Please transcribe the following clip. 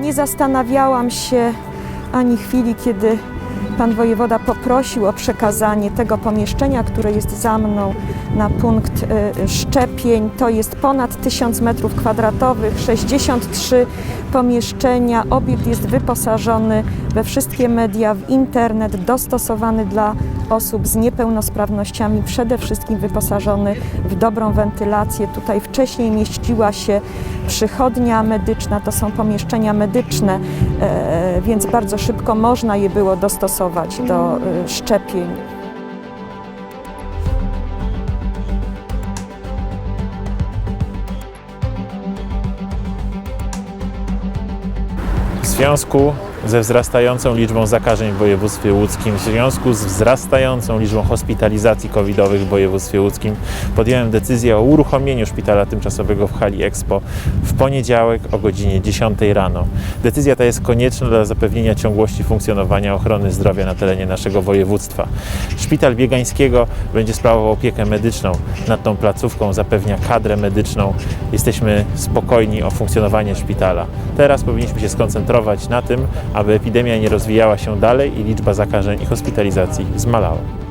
nie zastanawiałam się ani chwili, kiedy pan wojewoda poprosił o przekazanie tego pomieszczenia, które jest za mną na punkt y, szczepień. To jest ponad 1000 metrów kwadratowych, 63 pomieszczenia. Obiekt jest wyposażony we wszystkie media, w internet, dostosowany dla osób z niepełnosprawnościami, przede wszystkim wyposażony w dobrą wentylację. Tutaj wcześniej mieściła się przychodnia medyczna, to są pomieszczenia medyczne, e, więc bardzo szybko można je było dostosować do e, szczepień. W związku ze wzrastającą liczbą zakażeń w województwie łódzkim, w związku z wzrastającą liczbą hospitalizacji covidowych w województwie łódzkim, podjąłem decyzję o uruchomieniu szpitala tymczasowego w hali Expo w poniedziałek o godzinie 10 rano. Decyzja ta jest konieczna dla zapewnienia ciągłości funkcjonowania ochrony zdrowia na terenie naszego województwa. Szpital Biegańskiego będzie sprawował opiekę medyczną nad tą placówką, zapewnia kadrę medyczną. Jesteśmy spokojni o funkcjonowanie szpitala. Teraz powinniśmy się skoncentrować na tym, aby epidemia nie rozwijała się dalej i liczba zakażeń i hospitalizacji zmalała.